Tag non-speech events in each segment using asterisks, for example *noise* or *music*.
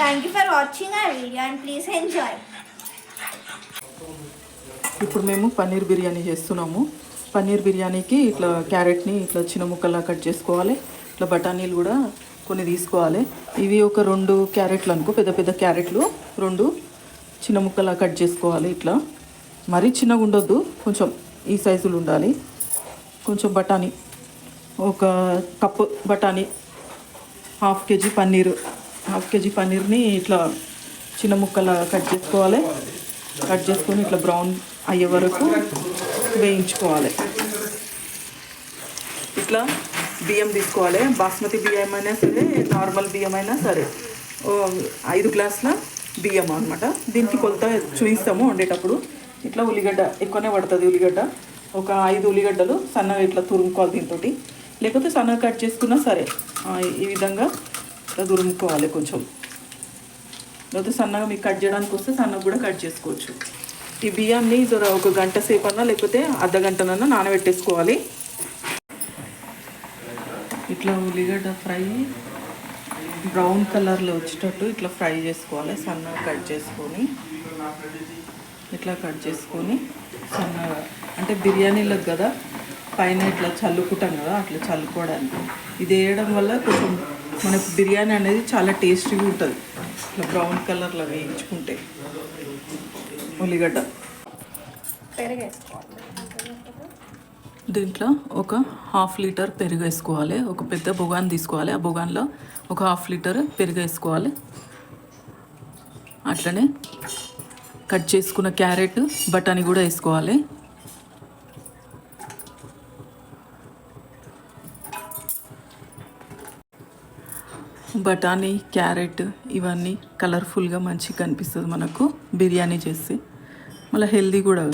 Thank you for watching ఆ video and please enjoy ఇప్పుడు మేము పన్నీర్ బిర్యానీ చేస్తున్నాము. పన్నీర్ బిర్యానీకి ఇట్లా క్యారెట్ని ఇట్లా చిన్న ముక్కల్లా కట్ చేసుకోవాలి. ఇట్లా బఠానీలు కూడా కొన్ని తీసుకోవాలి. ఇవి ఒక రెండు క్యారెట్లు అనుకో పెద్ద పెద్ద క్యారెట్లు రెండు చిన్న ముక్కలా కట్ చేసుకోవాలి ఇట్లా. మరీ చిన్నగా ఉండొద్దు కొంచెం ఈ సైజులు ఉండాలి. కొంచెం బఠానీ ఒక కప్పు బఠానీ half KG paneer. Half KG పన్నీర్ని ఇట్లా చిన్న ముక్కలా కట్ చేసుకోవాలి. కట్ చేసుకొని ఇట్లా బ్రౌన్ అయ్యే వరకు వేయించుకోవాలి. ఇట్లా బియ్యం తీసుకోవాలి. బాస్మతి బియ్యం అయినా సరే నార్మల్ బియ్యం అయినా సరే. ఐదు గ్లాసుల బియ్యం అనమాట దీనికి కొలత చూపిస్తాము వండేటప్పుడు. ఇట్లా ఉల్లిగడ్డ ఎక్కువనే పడుతుంది ఉల్లిగడ్డ. ఒక ఐదు ఉల్లిగడ్డలు సన్నగా ఇట్లా తురుముకోవాలి దీంతో లేకపోతే సన్నగా కట్ చేసుకున్నా సరే ఈ విధంగా ఇట్లా దురుముకోవాలి కొంచెం. లేకపోతే సన్నగా మీకు కట్ చేయడానికి వస్తే సన్నగా కూడా కట్ చేసుకోవచ్చు. ఈ బియ్యాన్ని జర ఒక గంట సేపు అన్నా లేకపోతే అర్ధ గంటనన్నా నానబెట్టేసుకోవాలి. ఇట్లా ఉల్లిగడ్డ ఫ్రై బ్రౌన్ కలర్లో వచ్చేటట్టు ఇట్లా ఫ్రై చేసుకోవాలి సన్నగా కట్ చేసుకొని. ఇట్లా కట్ చేసుకొని సన్నగా అంటే బిర్యానీలకు కదా పైన ఇట్లా చల్లుకుంటాం కదా అట్లా చల్లుకోవడానికి. ఇది వేయడం వల్ల కొంచెం మనకు బిర్యానీ అనేది చాలా టేస్టీగా ఉంటుంది. ఇట్లా బ్రౌన్ కలర్లో వేయించుకుంటే. ఉల్లిగడ్డ. దీంట్లో ఒక హాఫ్ లీటర్ పెరుగు వేసుకోవాలి. ఒక పెద్ద బొగాన్ తీసుకోవాలి. ఆ బొగాన్లో ఒక హాఫ్ లీటర్ పెరుగు వేసుకోవాలి. అట్లనే కట్ చేసుకున్న క్యారెట్ బఠానీ కూడా వేసుకోవాలి. బఠానీ క్యారెట్ ఇవన్నీ కలర్ఫుల్గా మంచిగా కనిపిస్తుంది మనకు. బిర్యానీ చేస్తే. మళ్ళీ హెల్దీ కూడా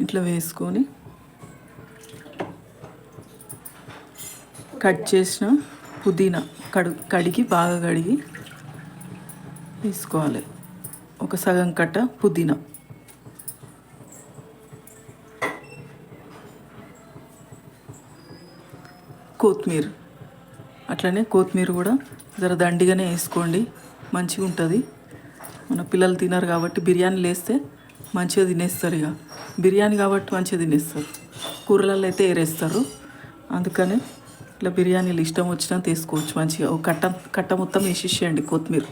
ఇట్లా వేసుకొని కట్ చేసిన పుదీనా కడు కడిగి బాగా కడిగి తీసుకోవాలి ఒక సగం కట్ట పుదీనా. కొత్తిమీర. అట్లనే కొత్తిమీర కూడా జర దండిగానే వేసుకోండి. మంచిగా ఉంటుంది. మన పిల్లలు తినరు కాబట్టి బిర్యానీ వేస్తే మంచిగా తినేస్తారు ఇక. బిర్యానీ కాబట్టి మంచిగా తినేస్తారు. కూరలలో అయితే ఏరేస్తారు. అందుకనే ఇట్లా బిర్యానీలు ఇష్టం వచ్చినా తీసుకోవచ్చు. మంచిగా ఒక కట్ట కట్ట మొత్తం వేసేసేయండి కొత్తిమీర.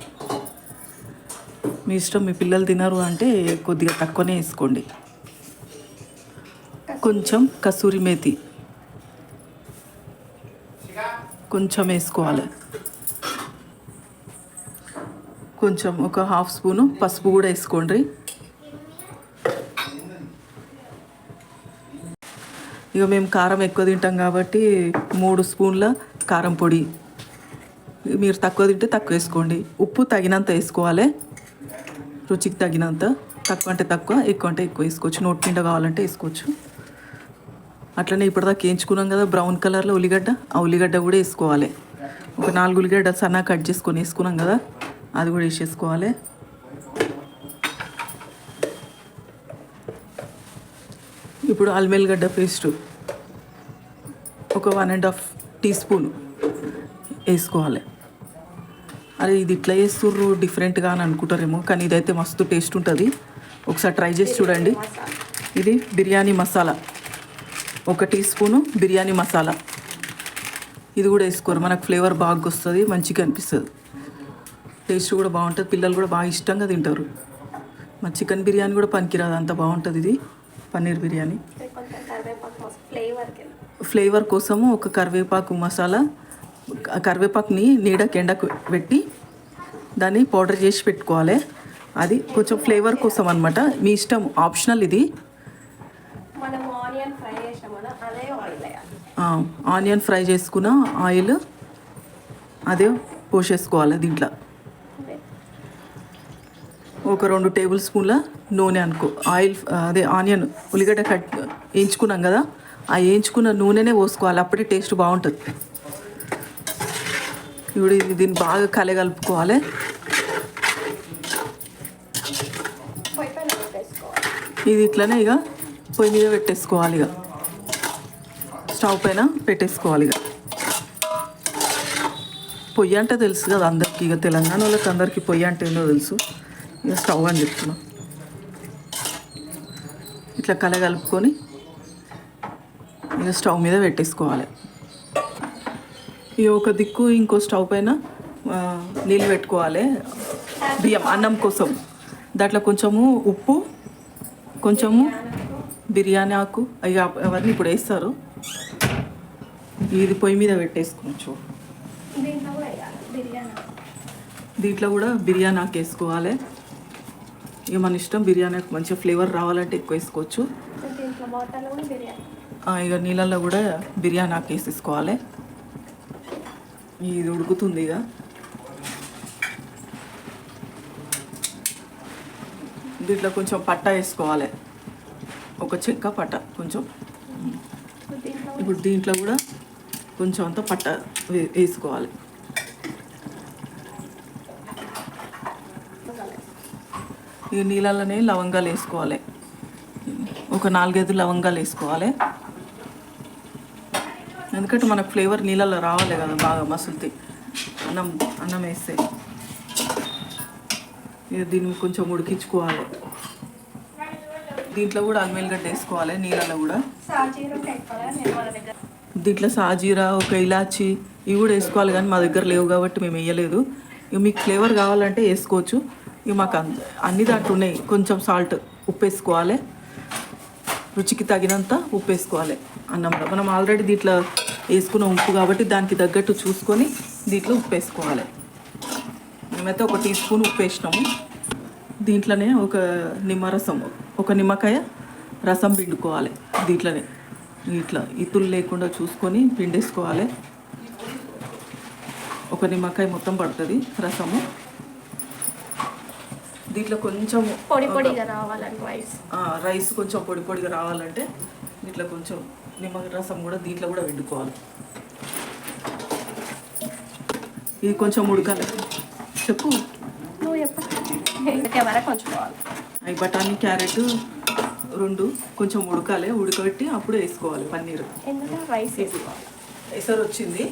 మీ ఇష్టం మీ పిల్లలు తినరు అంటే కొద్దిగా తక్కువనే వేసుకోండి. కొంచెం కస్తూరి మేతి. కొంచెం వేసుకోవాలి. కొంచెం ఒక హాఫ్ స్పూను పసుపు కూడా వేసుకోండి. ఇక మేము కారం ఎక్కువ తింటాం కాబట్టి మూడు స్పూన్ల కారం పొడి. మీరు తక్కువ తింటే తక్కువ వేసుకోండి. ఉప్పు తగినంత వేసుకోవాలి. రుచికి తగినంత. తక్కువ అంటే తక్కువ ఎక్కువ అంటే ఎక్కువ వేసుకోవచ్చు. నోటి నిండా కావాలంటే వేసుకోవచ్చు. అట్లనే ఇప్పటిదాకా వేయించుకున్నాం కదా బ్రౌన్ కలర్లో ఉల్లిగడ్డ ఆ ఉల్లిగడ్డ కూడా వేసుకోవాలి. ఒక నాలుగు ఉల్లిగడ్డ సన్నగా కట్ చేసుకొని వేసుకున్నాం కదా అది కూడా వేసేసుకోవాలి. ఇప్పుడు అల్మెల్లిగడ్డ పేస్ట్ ఒక one and half teaspoon వేసుకోవాలి. అరే ఇది ఇట్లా చేస్తుర్రు డిఫరెంట్గా అని అనుకుంటారేమో కానీ ఇదైతే మస్తు టేస్ట్ ఉంటుంది. ఒకసారి ట్రై చేసి చూడండి. ఇది బిర్యానీ మసాలా. ఒక టీ స్పూను బిర్యానీ మసాలా. ఇది కూడా వేసుకోరు. మనకు ఫ్లేవర్ బాగా వస్తుంది మంచిగా అనిపిస్తుంది. టేస్ట్ కూడా బాగుంటుంది. పిల్లలు కూడా బాగా ఇష్టంగా తింటారు. మా చికెన్ బిర్యానీ కూడా పనికిరాదు. అంత బాగుంటుంది ఇది. పన్నీర్ బిర్యానీ. ఫ్లేవర్ కోసము ఒక కరివేపాకు మసాలా కరివేపాకుని నీడకి ఎండకు పెట్టి దాన్ని పౌడర్ చేసి పెట్టుకోవాలి. అది కొంచెం ఫ్లేవర్ కోసం అనమాట మీ ఇష్టం ఆప్షనల్ ఇది మనం ఆనియన్ ఫ్రై చేసాం కదా అదే ఆయిల్ వేయాలి ఆ, ఆనియన్ ఫ్రై చేసుకున్న ఆయిల్ అదే పోసేసుకోవాలి దీంట్లో. ఒక రెండు టేబుల్ స్పూన్ల నూనె అనుకో. ఆయిల్ అదే ఆనియన్ ఉల్లిగడ్డ కట్ వేయించుకున్నాం కదా ఆ వేయించుకున్న నూనెనే పోసుకోవాలి. అప్పుడే టేస్ట్ బాగుంటుంది. ఇప్పుడు దీన్ని బాగా కలగలుపుకోవాలి. ఇది ఇట్లనే ఇక పొయ్యి మీద పెట్టేసుకోవాలి ఇక. స్టవ్ పైన పెట్టేసుకోవాలి ఇక. పొయ్యి అంటే తెలుసు కదా అందరికీ ఇక తెలంగాణ వాళ్ళకి అందరికీ పొయ్యి అంటే ఏందో తెలుసు. ఇక స్టవ్ అని చెప్తున్నా. ఇట్లా కల కలుపుకొని ఇక స్టవ్ మీద పెట్టేసుకోవాలి. ఇక ఒక దిక్కు ఇంకో స్టవ్ పైన నీళ్ళు పెట్టుకోవాలి. బియ్యం అన్నం కోసం. దాంట్లో కొంచెము ఉప్పు కొంచెము బిర్యానీ ఆకు అవి అవన్నీ ఇప్పుడు వేస్తారు. ఇది పొయ్యి మీద పెట్టేసుకోవచ్చు దీంట్లో కూడా బిర్యానీ. ఆకు వేసుకోవాలి. ఇక మన ఇష్టం బిర్యానీ ఆకు మంచిగా ఫ్లేవర్ రావాలంటే ఎక్కువ వేసుకోవచ్చు. ఇక నీళ్ళల్లో కూడా బిర్యానీ ఆకు వేసేసుకోవాలి. ఇది ఉడుకుతుంది ఇక. దీంట్లో కొంచెం పట్ట వేసుకోవాలి. ఒక చెక్క పట్ట కొంచెం. ఇప్పుడు దీంట్లో కూడా కొంచెం అంత పట్ట వే- వేసుకోవాలి. ఈ నీళ్ళలోనే లవంగాలు వేసుకోవాలి. ఒక నాలుగైదు లవంగాలు వేసుకోవాలి. ఎందుకంటే మనకు ఫ్లేవర్ నీళ్ళలో రావాలి కదా బాగా మసులుతి. అన్నం అన్నం వేస్తే. దీన్ని కొంచెం ఉడికించుకోవాలి. దీంట్లో కూడా అల్మెల్లిగడ్డ వేసుకోవాలి నీళ్ళలో కూడా. దీంట్లో సాజీరా ఒక ఇలాచి ఇవి కూడా వేసుకోవాలి కానీ మా దగ్గర లేవు కాబట్టి మేము వేయలేదు. ఇక మీకు ఫ్లేవర్ కావాలంటే వేసుకోవచ్చు. ఇక మాకు అన్- అన్ని దాంట్లో ఉన్నాయి. కొంచెం సాల్ట్ ఉప్పు వేసుకోవాలి. రుచికి తగినంత ఉప్పు వేసుకోవాలి. అన్నంలో మనం ఆల్రెడీ దీంట్లో వేసుకున్న ఉప్పు కాబట్టి దానికి తగ్గట్టు చూసుకొని దీంట్లో ఉప్పు వేసుకోవాలి. మేమైతే ఒక టీ స్పూన్ ఉప్పు వేసినాము. దీంట్లోనే ఒక నిమ్మరసం ఒక నిమ్మకాయ రసం పిండుకోవాలి దీంట్లోనే. ఇట్లా ఇతులు లేకుండా చూసుకొని పిండేసుకోవాలి. ఒక నిమ్మకాయ మొత్తం పడుతుంది రసము. దీంట్లో కొంచెం పొడి పొడిగా రావాలని రైస్. రైస్ కొంచెం పొడి పొడిగా రావాలంటే ఇట్లా కొంచెం నిమ్మ రసం కూడా దీంట్లో కూడా వండుకోవాలి ఇది కొంచెం ఉడకాలి. చెప్పు. నువ్వు చెప్ప. *laughs* కెమెరా కొంచుకోవాలి అవి బఠానీ క్యారెట్ రెండు కొంచెం ఉడకాలి. ఉడకబెట్టి అప్పుడు వేసుకోవాలి పన్నీర్. ఎందుకంటే రైస్ వేసుకోవాలి ఎసరు వచ్చింది.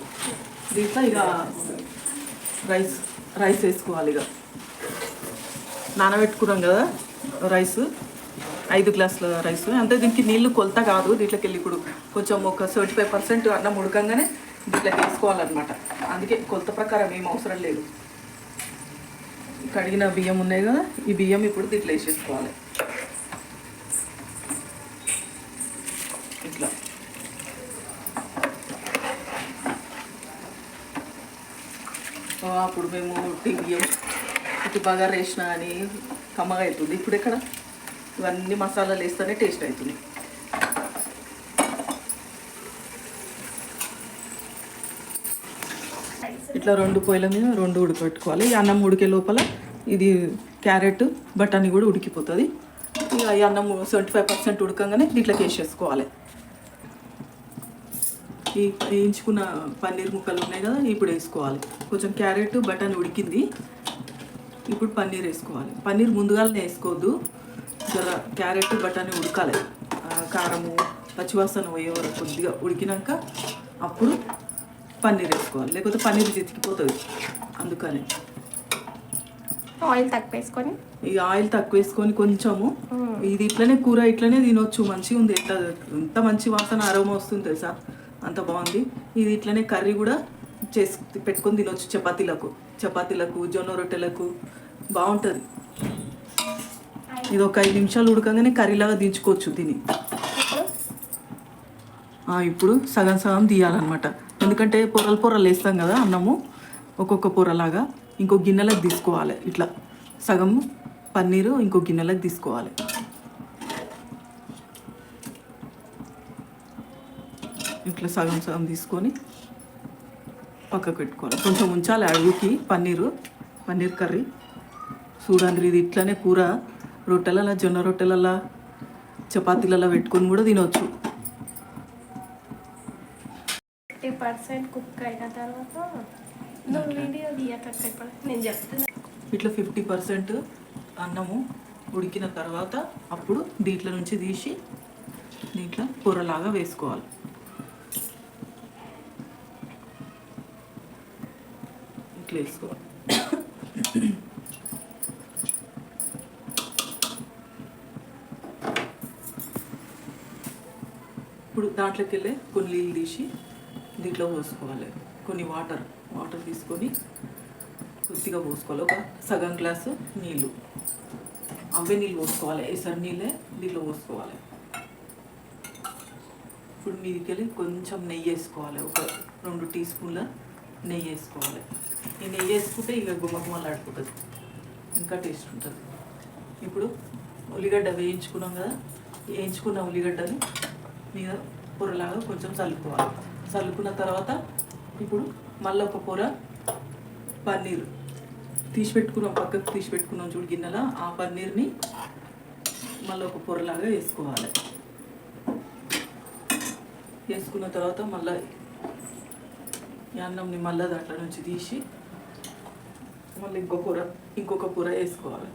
దీంట్లో ఇక రైస్ రైస్ వేసుకోవాలి ఇక. నానబెట్టుకున్నాం కదా రైస్. ఐదు గ్లాసుల రైస్. అంటే దీనికి నీళ్ళు కొలత కాదు దీంట్లోకి వెళ్ళి ఇప్పుడు కొంచెం ఒక సెవెంటీ ఫైవ్ పర్సెంట్ అన్నం ఉడకంగానే దీంట్లోకి వేసుకోవాలన్నమాట. అందుకే కొలత ప్రకారం ఏం అవసరం లేదు. కడిగిన బియ్యం ఉన్నాయి కదా ఈ బియ్యం ఇప్పుడు దీంట్లో వేసేసుకోవాలి ఇట్లా ఆ, అప్పుడు మేము టీవీఎం ఇటు బాగా వేసిన అని కమ్మగా అవుతుంది. ఇప్పుడు ఎక్కడ? ఇవన్నీ మసాలాలు వేస్తేనే టేస్ట్ అవుతుంది. ఇట్లా రెండు పొయ్యిల మీద రెండు ఉడకపెట్టుకోవాలి ఈ అన్నం ఉడికే లోపల ఇది క్యారెట్ బఠానీ కూడా ఉడికిపోతుంది. ఇక ఈ అన్నం సెవెంటీ ఫైవ్ పర్సెంట్ ఉడకంగానే దీంట్లోకి వేసేసుకోవాలి. ఈ వేయించుకున్న పన్నీర్ ముక్కలు ఉన్నాయి కదా ఇప్పుడు వేసుకోవాలి. కొంచెం క్యారెట్ బఠానీ ఉడికింది. ఇప్పుడు పన్నీర్ వేసుకోవాలి. పన్నీర్ ముందుగానే వేసుకోవద్దు. జర క్యారెట్ బఠానీ ఉడకాలి. కారము పచ్చివాసన పోయే వరకు కొద్దిగా ఉడికినాక అప్పుడు పన్నీర్ వేసుకోవాలి. లేకపోతే పన్నీర్ చితికిపోతుంది. అందుకని. ఆయిల్ తక్కువ వేసుకొని? ఈ ఆయిల్ తక్కువ వేసుకొని కొంచెము. ఇది ఇట్లనే కూర ఇట్లనే తినొచ్చు. మంచిగా ఉంది ఎంత ఎంత మంచి వాసన అరోమా వస్తుంది తెలుసా? అంత బాగుంది. ఇది ఇట్లనే కర్రీ కూడా చేసి పెట్టుకొని తినొచ్చు చపాతీలకు. చపాతీలకు జొన్న రొట్టెలకు. బాగుంటుంది. ఇది ఒక ఐదు నిమిషాలు ఉడకంగానే కర్రీలాగా దించుకోవచ్చు తిని ఇప్పుడు సగం సగం తీయాలన్నమాట. ఎందుకంటే పొరలు పొరలు వేస్తాం కదా అన్నము. ఒక్కొక్క పొరలాగా ఇంకో గిన్నెలకు తీసుకోవాలి. ఇట్లా సగం పన్నీరు ఇంకో గిన్నెలకు తీసుకోవాలి. ఇట్లా సగం సగం తీసుకొని పక్కకు పెట్టుకోవాలి. కొంచెం ఉంచాలి అడుగుకి పన్నీరు పన్నీర్ కర్రీ. చూడండి ఇది ఇట్లానే కూర రొట్టెలలో జొన్న రొట్టెలలో చపాతీలలో పెట్టుకొని కూడా తినవచ్చు ఫిఫ్టీ పర్సెంట్ కుక్ అయిన తర్వాత నువ్వు వీడియో నేను చెప్తున్నా. ఇట్లా ఫిఫ్టీ పర్సెంట్ అన్నము ఉడికిన తర్వాత అప్పుడు దీంట్లో నుంచి తీసి దీంట్లో కూరలాగా వేసుకోవాలి. ఇట్లా వేసుకోవాలి ఇప్పుడు దాంట్లోకి వెళ్ళే కొన్ని నీళ్ళు తీసి దీంట్లో పోసుకోవాలి. కొన్ని వాటర్ వాటర్ తీసుకొని కొద్దిగా పోసుకోవాలి. ఒక సగం గ్లాసు నీళ్ళు. అవే నీళ్ళు పోసుకోవాలి. ఎసరు నీళ్ళే దీంట్లో పోసుకోవాలి. ఇప్పుడు మీదికి వెళ్ళి కొంచెం నెయ్యి వేసుకోవాలి. ఒక రెండు టీ స్పూన్ల నెయ్యి వేసుకోవాలి. ఈ నెయ్యి వేసుకుంటే ఇక గుమ్మగుమ్మలాడుకుంటుంది. ఇంకా టేస్ట్ ఉంటుంది. ఇప్పుడు ఉల్లిగడ్డ వేయించుకున్నాం కదా వేయించుకున్న ఉల్లిగడ్డని మీద పొరలాగా కొంచెం చల్లుకోవాలి. చల్లుకున్న తర్వాత ఇప్పుడు మళ్ళీ ఒక పొర పన్నీర్. తీసి పెట్టుకున్నాం పక్కకు తీసి పెట్టుకున్నాం చూడు గిన్నెల. ఆ పన్నీర్ని మళ్ళీ ఒక పొరలాగా వేసుకోవాలి. వేసుకున్న తర్వాత మళ్ళీ అన్నంని మళ్ళీ దాంట్లో నుంచి తీసి మళ్ళీ ఇంకో కూర ఇంకొక కూర వేసుకోవాలి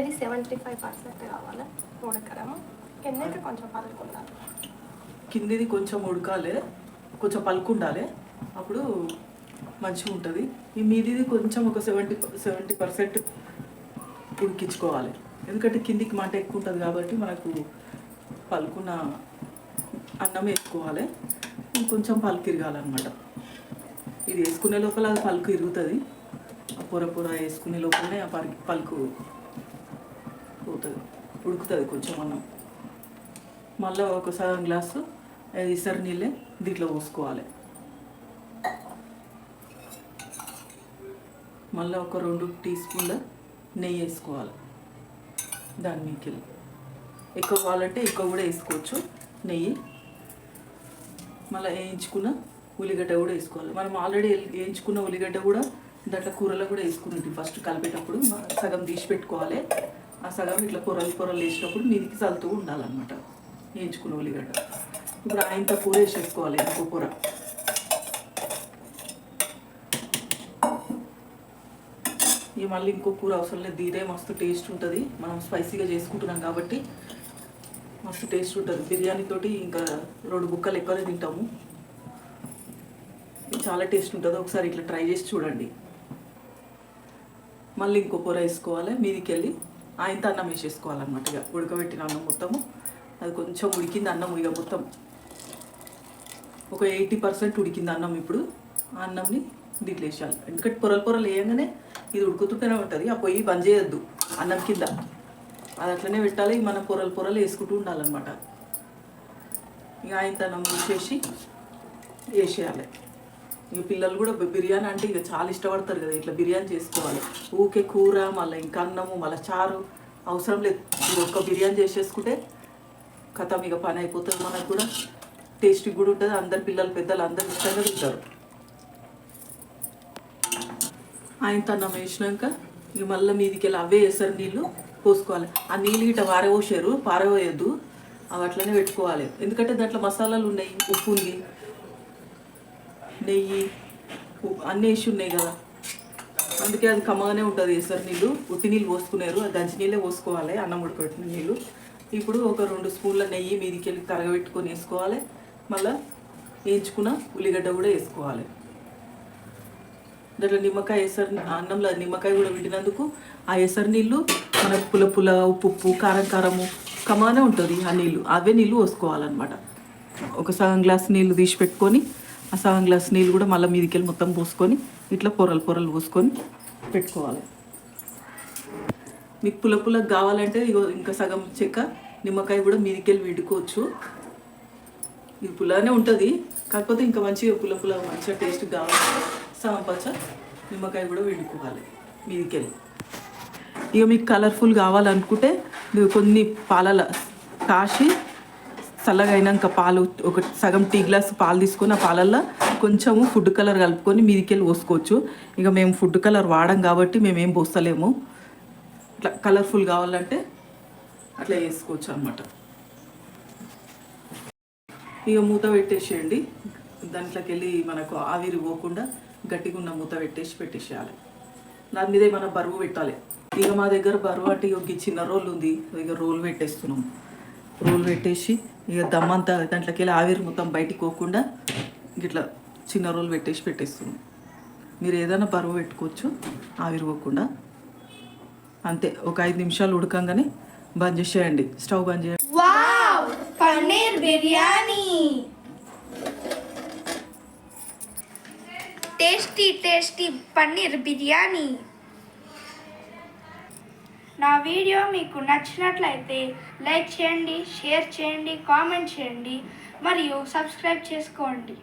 ఇది సెవెంటీ ఫైవ్ పర్సెంట్ కావాలి. ఉడకడము కిందకి కొంచెం పలుకుండాలి. కిందిది కొంచెం ఉడకాలి కొంచెం పలుకు ఉండాలి అప్పుడు మంచిగా ఉంటుంది ఈ మీదిది కొంచెం ఒక సెవెంటీ సెవెంటీ పర్సెంట్ ఉడికించుకోవాలి. ఎందుకంటే కిందికి మంట ఎక్కువ ఉంటుంది కాబట్టి మనకు పలుకున్న అన్నం వేసుకోవాలి ఇంకొంచెం పలుకు ఇరగాలన్నమాట ఇది వేసుకునే లోపల అది పలుకు ఇరుగుతుంది. ఆ పొర పొర వేసుకునే లోపలనే ఆ పరికి పలుకు పోతుంది. ఉడుకుతుంది కొంచెం అన్నం. మళ్ళీ ఒక సగం గ్లాసు ఇసరి నీళ్ళే దీంట్లో పోసుకోవాలి. మళ్ళీ ఒక రెండు టీ స్పూన్ల నెయ్యి వేసుకోవాలి. దాని మీకు ఎక్కువ కావాలంటే ఎక్కువ కూడా వేసుకోవచ్చు. నెయ్యి. మళ్ళీ వేయించుకున్న ఉల్లిగడ్డ కూడా వేసుకోవాలి. మనం ఆల్రెడీ వేయించుకున్న ఉల్లిగడ్డ కూడా దాంట్లో కూరలో కూడా వేసుకున్నట్టు ఫస్ట్ కలిపేటప్పుడు సగం తీసి పెట్టుకోవాలి. ఆ సగం ఇట్లా కూరలు కూరలు వేసినప్పుడు మీదికి చల్లుతూ ఉండాలన్నమాట. వేయించుకున్న ఉల్లిగడ్డ. ఇప్పుడు ఆయంత కూర వేసేసుకోవాలి ఇంకో కూర. ఇక మళ్ళీ ఇంకో కూర అవసరం లేదు. ఇదే మస్తు టేస్ట్ ఉంటుంది. మనం స్పైసీగా చేసుకుంటున్నాం కాబట్టి మస్తు టేస్ట్ ఉంటుంది. బిర్యానీతోటి ఇంకా రెండు బుక్కలు ఎక్కువనే తింటాము. చాలా టేస్ట్ ఉంటుంది. ఒకసారి ఇట్లా ట్రై చేసి చూడండి. మళ్ళీ ఇంకో కూర వేసుకోవాలి మీదికి వెళ్ళి ఆయనతో అన్నం వేసేసుకోవాలన్నమాట ఇక. ఉడకబెట్టిన అన్నం మొత్తము. అది కొంచెం ఉడికింది అన్నం ఇక మొత్తం. ఒక ఎయిటీ పర్సెంట్ ఉడికింది అన్నం ఇప్పుడు. ఆ అన్నంని దీంట్లో వేసేయాలి. ఎందుకంటే పొరలు పొరలు వేయగానే ఇది ఉడుకుతుంటేనే ఉంటుంది. ఆ పొయ్యి బంద్ చేయొద్దు అన్నం కింద. అది అట్లనే పెట్టాలి. మన పొరలు పొరలు వేసుకుంటూ ఉండాలన్నమాట. ఇక ఆయన అన్నం వేసేసి వేసేయాలి. ఇక పిల్లలు కూడా బిర్యానీ అంటే ఇక చాలా ఇష్టపడతారు కదా ఇట్లా బిర్యానీ చేసుకోవాలి. ఊకే కూర మళ్ళీ ఇంకా అన్నము మళ్ళీ చారు. అవసరం లేదు. ఇది ఒక్క బిర్యానీ చేసేసుకుంటే కథ ఇక పని అయిపోతుంది. మనకు కూడా టేస్టీ కూడా ఉంటుంది. అందరు పిల్లలు పెద్దలు అందరు ఇష్టంగా తింటారు. ఆయన తన్నం వేసినాక ఇక మళ్ళీ మీదికి వెళ్ళి అవే వేసారు నీళ్ళు పోసుకోవాలి. ఆ నీళ్ళు ఇట్లా పారబోసారు పారబోయొద్దు. అవి అట్లనే పెట్టుకోవాలి. ఎందుకంటే దాంట్లో మసాలాలు ఉన్నాయి ఉప్పు ఉంది నెయ్యి అన్నీ వేసి ఉన్నాయి కదా. అందుకే అది కమ్మగానే ఉంటుంది వేసారు నీళ్ళు. ఉత్తి నీళ్ళు పోసుకున్నారు ఆ గంజి నీళ్ళే పోసుకోవాలి అన్నం ఉడకబెట్టిన నీళ్ళు. ఇప్పుడు ఒక రెండు స్పూన్ల నెయ్యి మీదికి వెళ్ళి కరగబెట్టుకొని వేసుకోవాలి. మళ్ళీ వేయించుకున్న ఉల్లిగడ్డ కూడా వేసుకోవాలి. దాంట్లో నిమ్మకాయ ఎసరు అన్నంలో నిమ్మకాయ కూడా విడినందుకు ఆ ఎసరు నీళ్ళు మన పుల పుల ఉప్పు ఉప్పు కారం కారము కమానే ఉంటుంది ఆ నీళ్ళు. అవే నీళ్ళు పోసుకోవాలన్నమాట. ఒక సగం గ్లాస్ నీళ్ళు తీసి పెట్టుకొని ఆ సగం గ్లాస్ నీళ్ళు కూడా మళ్ళీ మీదికి వెళ్ళి మొత్తం పోసుకొని ఇట్లా పొరలు పొరలు పోసుకొని పెట్టుకోవాలి. మీకు పుల పులకు కావాలంటే ఇగో ఇంకా సగం చెక్క నిమ్మకాయ కూడా మీదికి వెళ్ళి విడుకోవచ్చు. ఇది పుల్లగానే ఉంటుంది కాకపోతే ఇంకా మంచిగా పుల్ల పుల్ల మంచిగా టేస్ట్ కావాలి. సగం పచ్చ నిమ్మకాయ కూడా వండుకోవాలి మీదికెళ్ళి. ఇక మీకు కలర్ఫుల్ కావాలనుకుంటే మీరు కొన్ని పాలల కాసి చల్లగా అయినాక పాలు ఒక సగం టీ గ్లాస్ పాలు తీసుకొని ఆ పాలల్లో కొంచెము ఫుడ్ కలర్ కలుపుకొని మీదికెళ్ళి పోసుకోవచ్చు. ఇక మేము ఫుడ్ కలర్ వాడం కాబట్టి మేము ఏం పోస్తలేము. ఇట్లా కలర్ఫుల్ కావాలంటే అట్లా వేసుకోవచ్చు అనమాట ఇక మూత పెట్టేసేయండి. దాంట్లోకి వెళ్ళి మనకు ఆవిరి పోకుండా గట్టిగా ఉన్న మూత పెట్టేసి పెట్టేసేయాలి. దాని మీద ఏమైనా బరువు పెట్టాలి. ఇక మా దగ్గర బరువు అంటే ఇక చిన్న రోల్ ఉంది. ఇక రోల్ పెట్టేస్తున్నాం. రోల్ పెట్టేసి ఇక దమ్మంతా దాంట్లోకి వెళ్ళి ఆవిరి మొత్తం బయటికి పోకుండా ఇట్లా చిన్న రోలు పెట్టేసి పెట్టేస్తుంది. మీరు ఏదైనా బరువు పెట్టుకోవచ్చు ఆవిరి పోకుండా. అంతే ఒక ఐదు నిమిషాలు ఉడకంగానే బంద్ చేసేయండి. స్టవ్ బంద్ చేయండి. Wow! Paneer biryani! Tasty tasty paneer biryani. నా వీడియో మీకు నచ్చినట్లయితే లైక్ చేయండి షేర్ చేయండి కామెంట్ చేయండి మరియు సబ్స్క్రైబ్ చేసుకోండి.